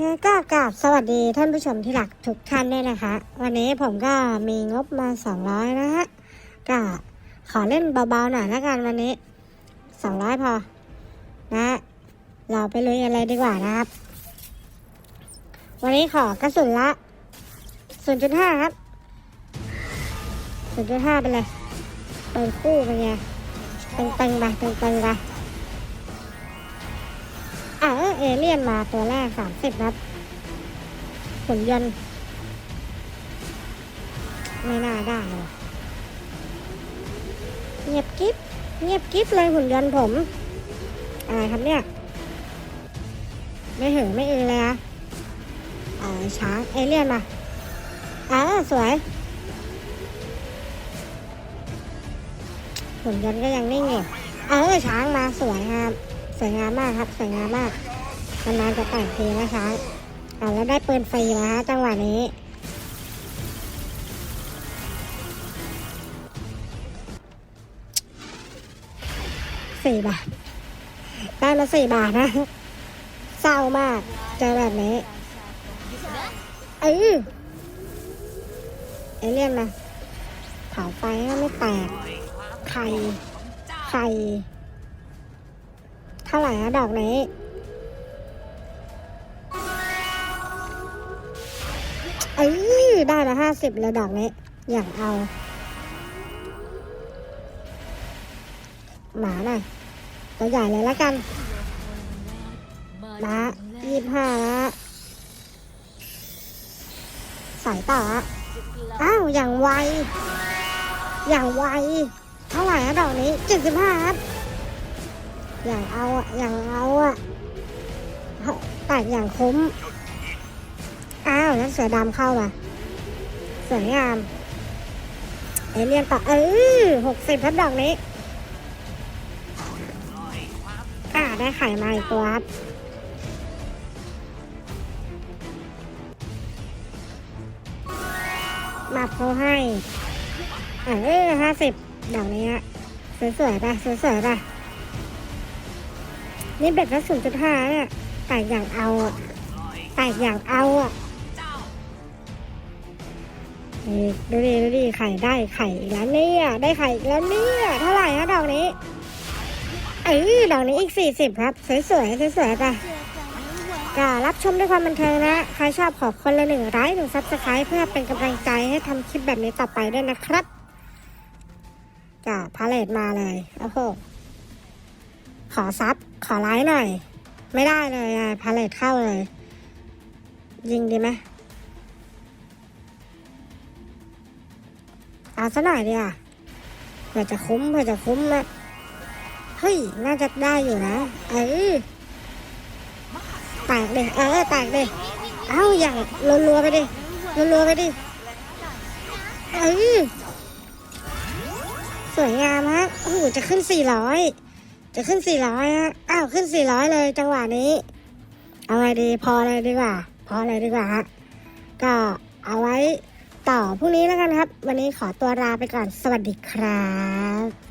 เคก็กราบสวัสดีท่านผู้ชมที่รักทุกท่านด้วยนะคะ วันนี้ผมก็มีงบมา 200 นะฮะก็ขอเล่นเบาๆหน่อยละกันวันนี้ 200 พอ นะ เราไปลุยอะไรดีกว่านะครับ วันนี้ขอกระสุนละ 0.5 ครับ 0.5 ไปเลยเปิดคู่ไปไงตึงๆไปตึงๆไป เออเอเลี่ยนมาตัวแรกสามสิบนัดหุ่นยนต์ ไม่น่าได้เลยเงียบกิ๊บเงียบกิ๊บเลยหุ่นยนต์ผม อะไรครับเนี่ย ไม่เหือไม่อือเลยอะเออช้างเอเลี่ยนมาเออสวย หุ่นยนต์ก็ยังนิ่งอยู่เออช้างมาสวยครับ สวยงามมากครับสวยงามมากนานๆจะแต่งทีนะคะเอาแล้วได้ปืนฟรีมาฮะจังหวะนี้สี่บาทได้มาสี่บาทนะเศร้ามากเจอแบบนี้เออเอเลี่ยนมาเผาไฟให้ไม่แตกไข่ไข่ เท่าไหร่อะดอกนี้เอ้ยได้ละห้าสิบเลยดอกนี้ อย่างเอา หมาหน่อยตัวใหญ่เลยละกันละยี่ห้าละสายต่ออ้าว อย่างไว อย่างไว เท่าไหร่อะดอกนี้เจ็ดสิบห้าครับ อย่างเอาอะอย่างเอาอะแตกอย่างคุ้ม อ้าวแล้วเสือดำเข้ามาสวยงาม เอเลี่ยนต่อเออหกสิบครับดอกนี้อ่าได้ไข่มาอีกตัวครับมาโพให้เออห้าสิบดอกนี้ฮะสวยๆไปสวยๆไป นี่เบ็ดละศูนย์จุดห้าเนี่ยแตกอย่างเอาอะแตกอย่างเอาอะนี่ดูดิดูดิไข่ได้ไข่อีกแล้วเนี่ยได้ไข่อีกแล้วเนี่ยเท่าไหร่ฮะดอกนี้เออดอกนี้อีกสี่สิบครับ สวยสวยๆสวยๆป่ะก็รับชมด้วยความบันเทิงนะ ใครชอบขอคนละหนึ่งไลค์หนึ่งซับสไครต์เพื่อเป็นกำลังใจให้ทำคลิปแบบนี้ต่อไปด้วยนะครับก็พาเลตมาเลย โอ้โห ขอซับ ขอไลค์หน่อย ไม่ได้เลยอะพาเลตเข้าเลย ยิงดีไหมเอาซะหน่อยดีอะเผื่อจะคุ้มเผื่อจะคุ้มนะเฮ้ย น่าจะได้อยู่นะ เออแตกดิเออแตกดิเอ้าอย่างรัวๆไปดิรัวๆไปดิเออสวยงามฮะโอ้โหจะขึ้นสี่ร้อย จะขึ้น400ฮะอ้าวขึ้น400เลยจังหวะนี้ เอาไงดีพอเลยดีกว่า พอเลยดีกว่าฮะก็เอาไว้ต่อพรุ่งนี้แล้วกันครับ วันนี้ขอตัวลาไปก่อนสวัสดีครับ